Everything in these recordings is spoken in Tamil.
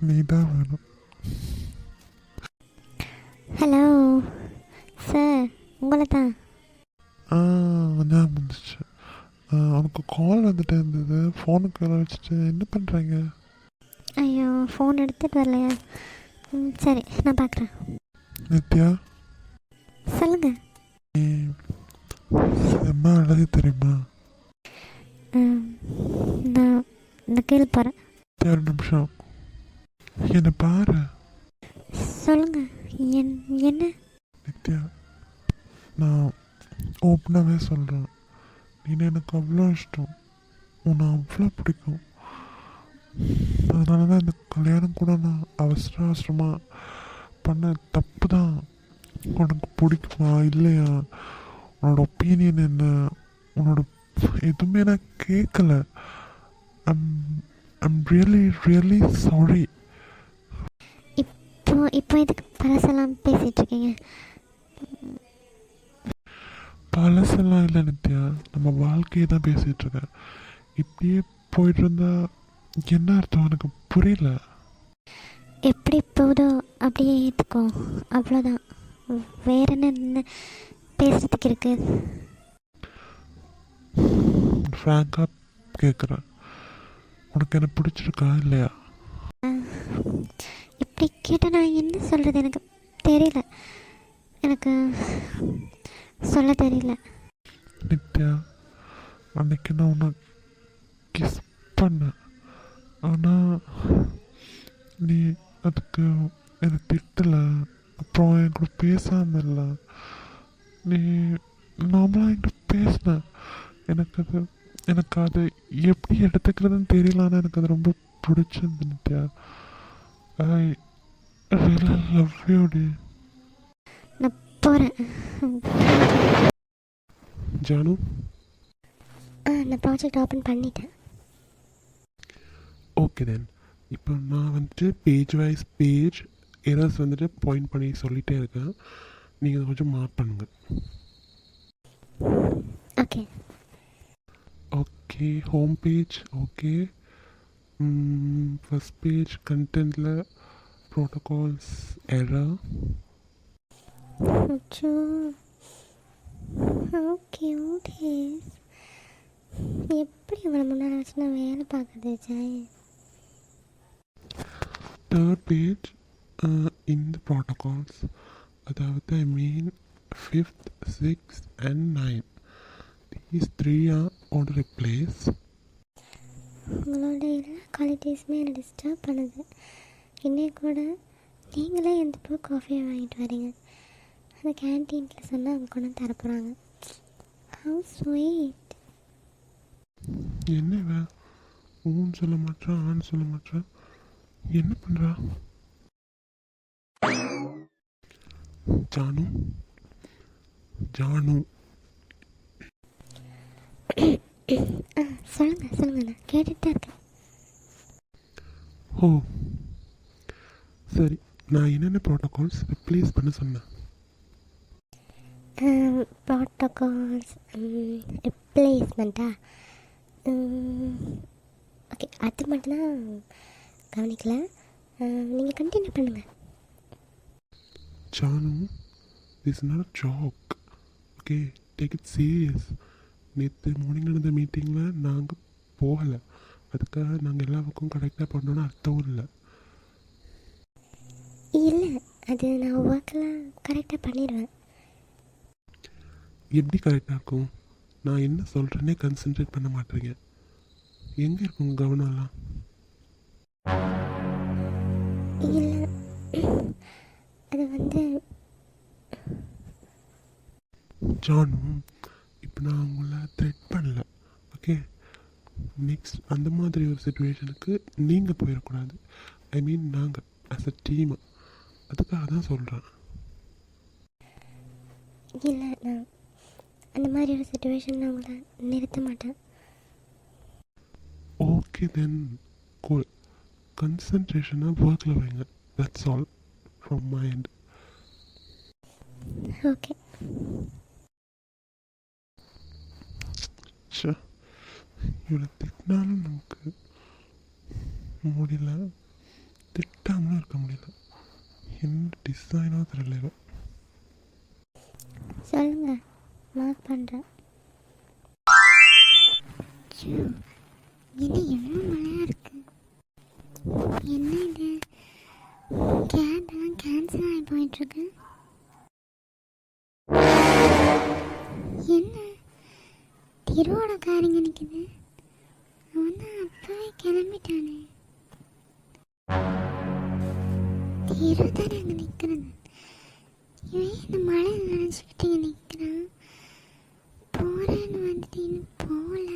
நீ தான் வேணும் ஹலோ சார் உங்களை தான் ஆ ஞாபகம் வந்துச்சு ஆ, உனக்கு கால் வந்துட்டு இருந்தது. ஃபோனுக்கு வேலை வச்சுட்டு என்ன பண்ணுறீங்க ஐயோ ஃபோன் எடுத்துகிட்டு வரலையா? ம் சரி நான் பார்க்குறேன் நித்யா? சொல்லுங்கள் நீ செம்ம அழகு தெரியுமா? நான் இந்த கீழே போகிறேன் ஒரு நிமிஷம். என்னை பாரு? சொல்லுங்கள் என் என்ன? நித்யா நான் ஓப்பனாகவே சொல்கிறேன் நீ எனக்கு அவ்வளோ இஷ்டம். உன்னை அவ்வளோ பிடிக்கும். அதனால தான் இந்த கல்யாணம் கூட நான் அவசர அவசரமாக பண்ண தப்பு தான். உனக்கு பிடிக்குமா இல்லையா? உன்னோட ஒப்பீனியன் என்ன? உன்னோட எதுவுமே நான் கேட்கல I'm I'm really really sorry இப்போ எதுக்கு பழசெல்லாம் பேசிகிட்டு இருக்கீங்க பழசெல்லாம் இல்லை நித்யா. நம்ம வாழ்க்கையை தான் பேசிகிட்டு இருக்கேன் இப்படியே போயிட்டு இருந்தா என்ன அர்த்தம்? எனக்கு புரியல. எப்படி போதோ அப்படியே ஏற்றுக்கோ அவ்வளோதான். வேற என்ன என்ன பேசுறதுக்கு இருக்கு? ஃப்ராங்காக கேட்குறேன். உனக்கு என்ன பிடிச்சிருக்கா இல்லையா? அப்படி கேட்டால் நான் என்ன சொல்கிறது எனக்கு தெரியல. எனக்கு சொல்ல தெரியல. நித்யா அன்னைக்கு நான் உன்னை கிஸ் பண்ணேன். ஆனால் நீ அதுக்கு எனக்கு திட்டலை. அப்புறம் என் கூட பேசாமல் இல்லை. நீ நார்மலாக என்கிட்ட பேசின. எனக்கு அது எனக்கு அது எப்படி எடுத்துக்கிறதுன்னு தெரியல ஆனால் எனக்கு அது ரொம்ப பிடிச்சிருந்து நித்யா. லவ் யூ டி நான் போகிறேன் ஜானு? ஆ நான் ப்ராஜெக்ட் ஓப்பன் பண்ணிட்டேன். ஓகே தென் இப்போ நான் வந்துட்டு பேஜ் வைஸ் பேஜ் எரர்ஸ் வந்துட்டு பாயிண்ட் பண்ணி சொல்லிகிட்டே இருக்கேன். நீங்கள் கொஞ்சம் மார்க் பண்ணுங்கள் okay okay home page okay first page கண்டென்ட்டில் protocols error அச்சோ ஓகே ஓகே எப்படி இவ்வளோ முன்னாடி வச்சு நான் வேலை பார்க்குறது ஜாய்? தேர்ட் பேஜ் இந்த ப்ரோட்டோகால்ஸ் அதாவது I mean fifth six and nine these three are on replace உங்களோட எல்லா குவாலிட்டிஸுமே என்னை டிஸ்டர்ப் பண்ணுது. இன்னைக்கு கூட நீங்களே எந்த பூ காஃபியை வாங்கிட்டு வரீங்க. அந்த கேன்டீனில் சொன்னால் அவங்க கொண்டு தர போகிறாங்க ஹவு ஸ்வீட் என்ன ஊன்னு சொல்ல மாட்டா ஆன்னு சொல்ல மாட்டா என்ன பண்றா? ஜானு? ஜானு? ஆ சொல்லுங்கள் சொல்லுங்கள் நான் கேட்டுட்டு இருக்கேன். ஓ சரி நான் என்னென்ன ப்ரோட்டோகால்ஸ் ரிப்ளேஸ் பண்ண சொன்னேன்? ப்ரோட்டோகால்ஸ் ரிப்ளேஸ்மெண்ட்டா ஓகே அது மட்டும்தான் கவனிக்கல. நீங்கள் கண்டினியூ பண்ணுங்கள் Janu this not joke okay take it serious நேற்று மார்னிங் நடந்த மீட்டிங்கில் நாங்கள் போகலை. அதுக்காக நாங்கள் எல்லா பக்கம் கரெக்டாக பண்ணோன்னு அர்த்தம் இல்லை. இல்லை அது நான் ஒர்க்கெல்லாம் கரெக்டாக பண்ணிடுவேன். எப்படி கரெக்டாக இருக்கும்? நான் என்ன சொல்கிறேனே கன்சென்ட்ரேட் பண்ண மாட்டேறீங்க. எங்கே இருக்கும் கவனம்லாம் இல்லை அது வந்து ஜானு இப்போ நான் உங்களை த்ரெட் பண்ணல. ஓகே நெக்ஸ்ட் அந்த மாதிரி ஒரு சுச்சுவேஷனுக்கு நீங்கள் போயிடக்கூடாது. ஐ மீன் நாங்கள் ஆஸ் அ டீம் அதுக்காக தான் சொல்கிறேன் இல்லை நான் அந்த மாதிரி ஒரு சுச்சுவேஷன் நான் உங்களை நிறுத்த மாட்டேன். ஓகே தென் கூல் கன்சன்ட்ரேஷனாக ஒர்க்கில் வைங்க. That's all from mind okay ச்சே. இவளை திட்டினாலும் நமக்கு முடியல. திட்டாமலும் இருக்க முடியல. என்ன டிசைனோ தெரியல சொல்லுங்க மார்க் பண்ணுறேன் என்ன எவ்வளோ மழையாக இருக்கு? என்ன இது கேப் கேன்சல் ஆகி போயிட்டுருக்கு. என்ன? திருவோட காரிங்க நிற்குது அவன் தான் அப்பவே கிளம்பிட்டானே. திரு தானே அங்கே நிற்கிறது இவன் இந்த மழை நினச்சிக்கிட்டு நிற்கிறான் போகிறேன்னு வந்துட்டு இன்னும் போகல.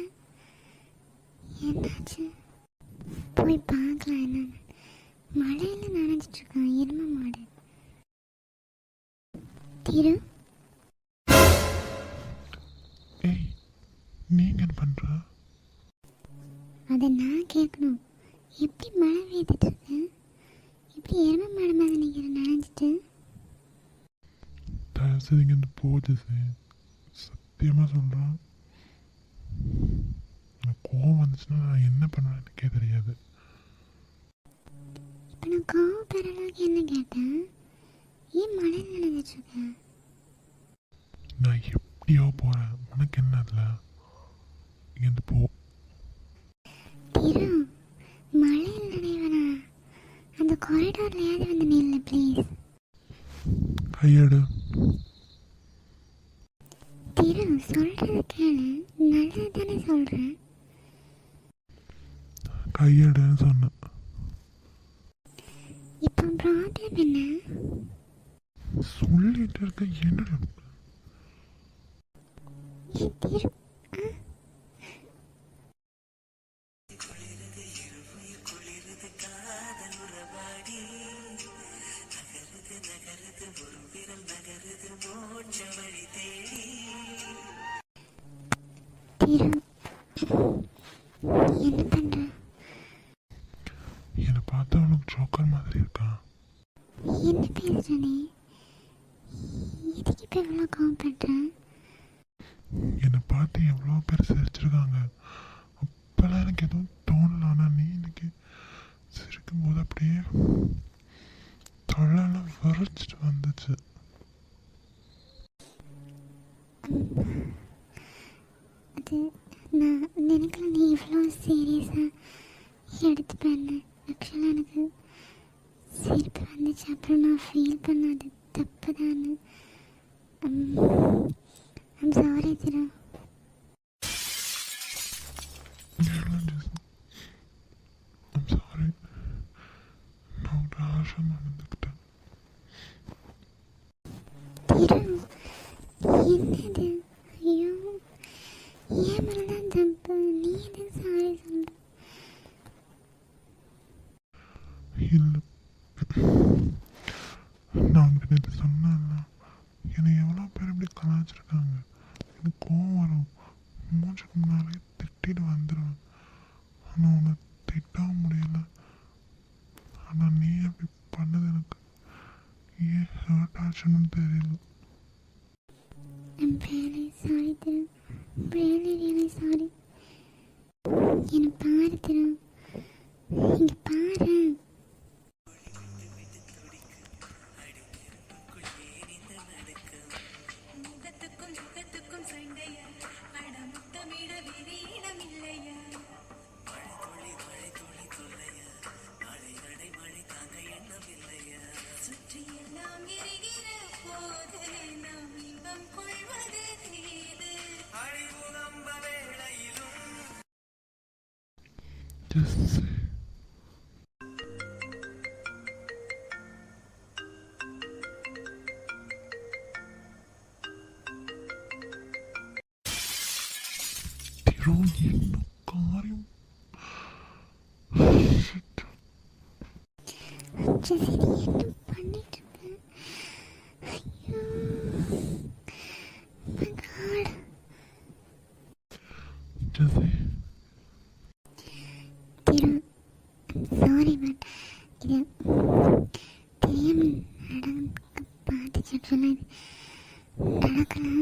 என்னாச்சு? போய் பார்க்கலாம் என்னன்னு. மழையில் நனைஞ்சிட்டு இருக்கான் எருமை மாடு. திரு போகுது சத்தியமாக சொல்கிறேன் கோவம் வந்துச்சுன்னா நான் என்ன பண்ணுவேன்னு எனக்கே தெரியாது இப்போ நான் கோவப்படுற அளவுக்கு என்ன கேட்டேன் ஏன் இருக்கேன் நான் எப்படியோ போகிறேன் உனக்கு என்ன அதில் இங்கேருந்து போ மழையில் நனைவனா அந்த காரிடார்லையாவது வந்து நில்லு ப்ளீஸ் கையெடு திரு சொல்றது கேளு நல்லது தானே சொல்கிறேன் கையெடுன்னு சொன்னேன். இப்போ ப்ராப்ளம் என்ன? சொல்லிட்டு இருக்க என்னடா என்ன பண்ற? என்னை பார்த்தா உனக்கு ஜோக்கர் மாதிரி இருக்கான் என்ன பேசுற நீ எதுக்கு இப்போ இவ்வளோ கோவப்படுற என்னை பார்த்து எவ்வளோ பேர் சிரிச்சிருக்காங்க. அப்போல்லாம் எனக்கு எதுவும் தோணல. ஆனால் நீ இன்னைக்கு சிரிக்கும் போது அப்படியே தொழலாம் விரைச்சிட்டு வந்துச்சு. அது நான் நினைக்கல நீ இவ்வளோ சீரியஸாக எடுத்துப்பேன்னு ஆக்சுவலாக எனக்கு சிரிப்பு வந்துச்சு. அப்புறம் நான் ஃபீல் பண்ண அது தப்பு தான் I'm sorry. Thiru I'm sorry நான் ஒரு ஆஷம் நடந்துக்கிட்டேன் திரு என்னது ஐயோ ஏன் மேலே தான் தப்பு நீ எதுக்கு சாரி சொல்ற இல்லை நான் உங்ககிட்ட நேற்று சொன்னேன்ல. என்னை எவ்வளோ பேர் இப்படி கலாச்சிருக்காங்க எனக்கு கோவம் வரும். மூச்சுக்கு முன்னாலே திட்டிட்டு வந்துடுவேன் ஆனால் உன்னை திட்டவும் முடியல. ஆனால் நீ அப்படி பண்ணது எனக்கு ஏன் ஹர்ட் ஆச்சுன்னு தெரியல. I'm really sorry Thiru really really sorry என்னை பாரு திரு இங்கே பாரு. Just say. திரு என்ன காரியம் Shit. ஜெசி நீ என்ன பண்ணிட்டு இருக்க ஐயோ my god Jesse, Thiru I'm sorry but இது தெரியாமல் நடக்க பார்த்துச்சு ஆக்சுவலாக நடக்கலை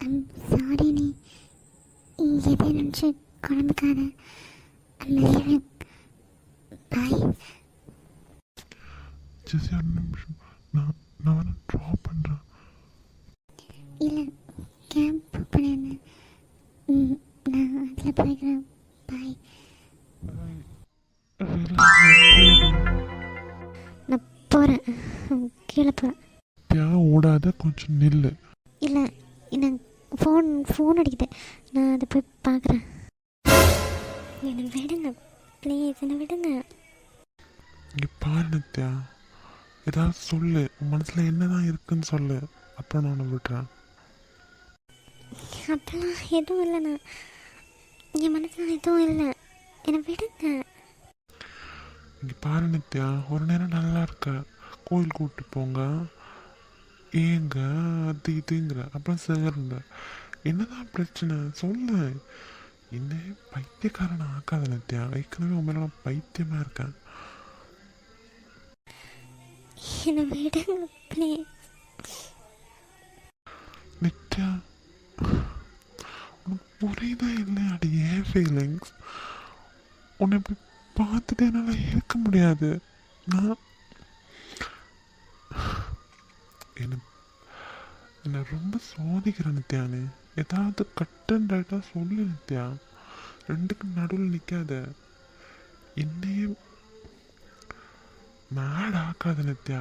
ஐம் சாரி நீ எதை நினச்சி குழம்புக்காத ஐம் பாய் ஜெஸ்ஸி ஒரு நிமிஷம். நான் நான் வேணா ட்ராப் பண்ணுறேன் இல்லை கேம்ப் புக் பண்ணியிருந்தேன். நான் அதில் போய்க்கிறேன். பாய் நான் போகிறேன் கீழே போகிறேன் ஓடாத கொஞ்சம் நில்லு. இல்லை எனக்கு ஃபோன் ஃபோன் அடிக்குது. நான் அதை போய் பார்க்குறேன். என்னை விடுங்க ப்ளீஸ் என்னை விடுங்க. இங்கே பாரு நித்யா. ஏதாவது சொல்லு. உன் மனசில் என்னதான் இருக்குன்னு சொல்லு. அப்புறம் நான் உன்னை விடுறேன். அப்பெல்லாம் எதுவும் இல்லைண்ணா என் மனசில் எதுவும் இல்லை. என்னை விடுங்க. இங்கே பாரு நித்யா. ஒரு நேரம் நல்லா இருக்க. கோயில் கூப்பிட்டு போங்க. ஏங்க அது இதுங்கிற. அப்புறம் சேருங்க என்னதான் பிரச்சனை? சொல்லு. என்ன பைத்தியக்காரன் ஆக்காத நித்யா ஏற்கனவே நான் பைத்தியமா இருக்கேன். நித்யா உனக்கு புரியுதா இல்லையாடி ஏன் ஃபீலிங்ஸ் உன்னை இப்படி பார்த்துட்டு என்னால் இருக்க முடியாது. நான் என்ன என்னை ரொம்ப சோதிக்கிற நித்யானு ஏதாவது கட் அண்ட் ரைட்டாக சொல்லு நித்யா ரெண்டுக்கு நடுவில் நிற்காத என்னையே மேட் ஆக்காத நித்யா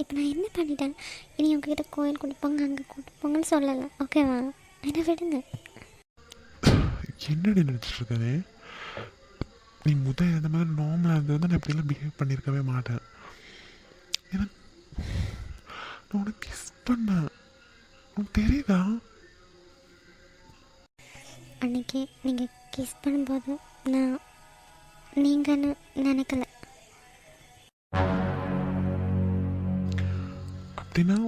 இப்போ நான் என்ன பண்ணிட்டேன் இனி உங்ககிட்ட கோயில் கூட்டு போங்க அங்கே கூட்டு போங்கன்னு சொல்லலை ஓகேவா என்னை விடுங்க என்னடி நினச்சிட்டு இருக்கானே நீ முத இந்த மாதிரி நார்மலாக இருந்தது நான் இப்படிலாம் பிஹேவ் பண்ணியிருக்கவே மாட்டேன் உனக்கு கிஸ் பண்ணேன் உனக்கு தெரியுதா? அன்னைக்கு நீங்கள் கிஸ் பண்ணும்போது நான் நீங்கன்னு நினைக்கல. அப்படின்னா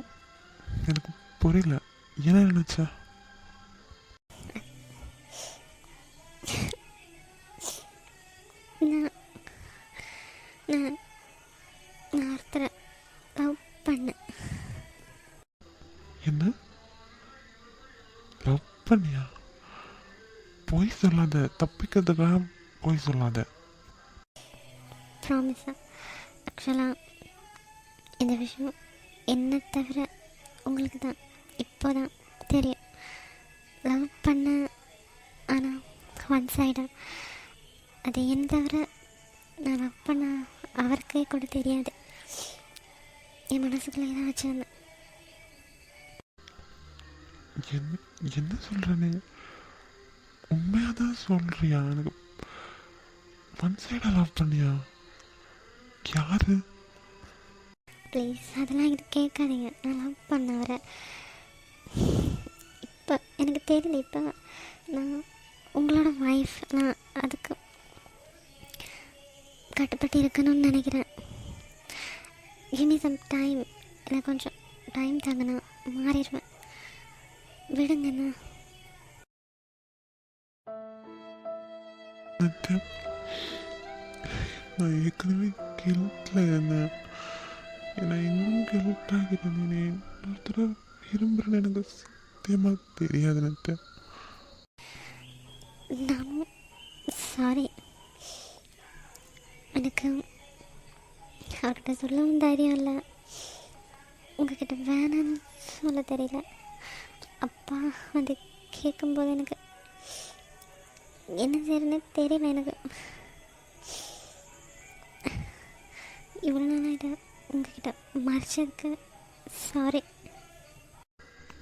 எனக்கு புரியல. என்ன நினச்ச? பொய் சொல்லாத தப்பிக்கிறதுக்காக பொய் சொல்லாத ப்ராமிஸாக ஆக்சுவலாக இந்த விஷயம் என்ன தவிர உங்களுக்கு தான் இப்போ தான் தெரியும். லவ் பண்ண ஆனால் ஒன் சைடாக அது என்ன தவிர நான் லவ் பண்ண அவருக்கே கூட தெரியாது. என் மனசுக்குள்ளே தான் வச்சுருந்தேன். என்ன என்ன சொல்கிறனே உண்மையாக தான் சொல்கிறியா எனக்கு ஒன் சைடாக லவ் பண்ணியா? யாரு? ப்ளீஸ் அதெல்லாம் இது கேட்காதீங்க. நான் லவ் பண்ண வர. இப்போ எனக்கு தெரியல இப்போ நான் உங்களோட ஒய்ஃப் நான் அதுக்கு கட்டுப்பட்டு இருக்கணும்னு நினைக்கிறேன். கிமி சம் டைம் எனக்கு கொஞ்சம் டைம் தாங்கண்ணா மாறிடுவேன். விடுங்கண்ணா. நித்யா நான் ஏற்கனவே கில்ட்டில் இருந்தேன் என்னை இன்னும் கில்ட் ஆகிட்டேனே ஒருத்தர விரும்புகிறேன்னு எனக்கு சத்தியமாக தெரியாது நித்யா. நானும் சாரி எனக்கு அவர்கிட்ட சொல்லவும் தைரியம் இல்லை. உங்ககிட்ட வேணான்னு சொல்ல தெரியல. அப்பா வந்து கேட்கும்போது எனக்கு என்ன செய்யறதுன்னு தெரியல எனக்கு. இவ்வளோ நாளாக இதை உங்ககிட்ட மறைச்சதுக்கு சாரி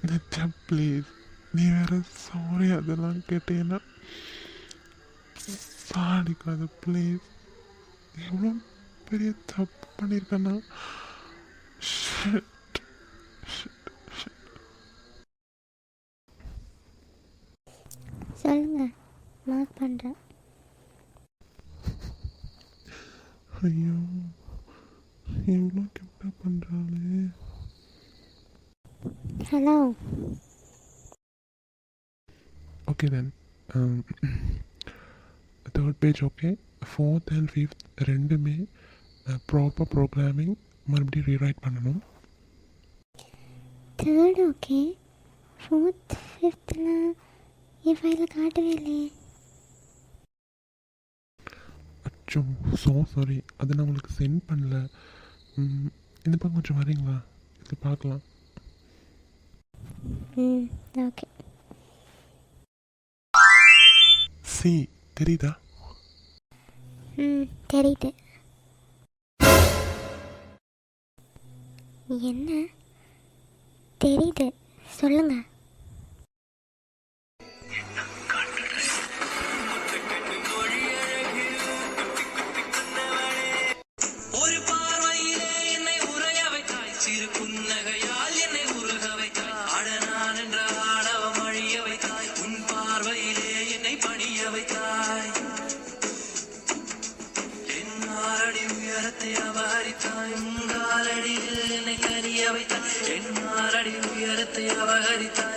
நித்யா ப்ளீஸ் நீ வேற சாரி அதெல்லாம் கேட்டீங்கன்னா சாடிக்காத ப்ளீஸ் எவ்வளோ பெரிய தப்பு பண்ணியிருக்கேன்னா Shit. Shit. Shit. சொல்லுங்கள் மார்க் பண்ணுறேன் ஐயோ எவ்வளோ கெப்டா பண்ணுறாளே hello then. Um, third page okay fourth and fifth ரெண்டுமே ப்ராப்பர் ப்ரோக்ராமிங் மறுபடியும் ரீரைட் பண்ணணும். தேர்ட் ஓகே ஃபோர்த் ஃபிஃப்த்லாம் என் ஃபைலில் காட்டவே இல்லையே. அச்சோ ஸோ சாரி அதை நான் உங்களுக்கு சென்ட் பண்ணல. இந்த பக்கம் கொஞ்சம் வரீங்களா? இது பார்க்கலாம். ஓகே சி தெரியுதா? ம் தெரியுது. என்ன? தெரியுது. சொல்லுங்க. ورغرت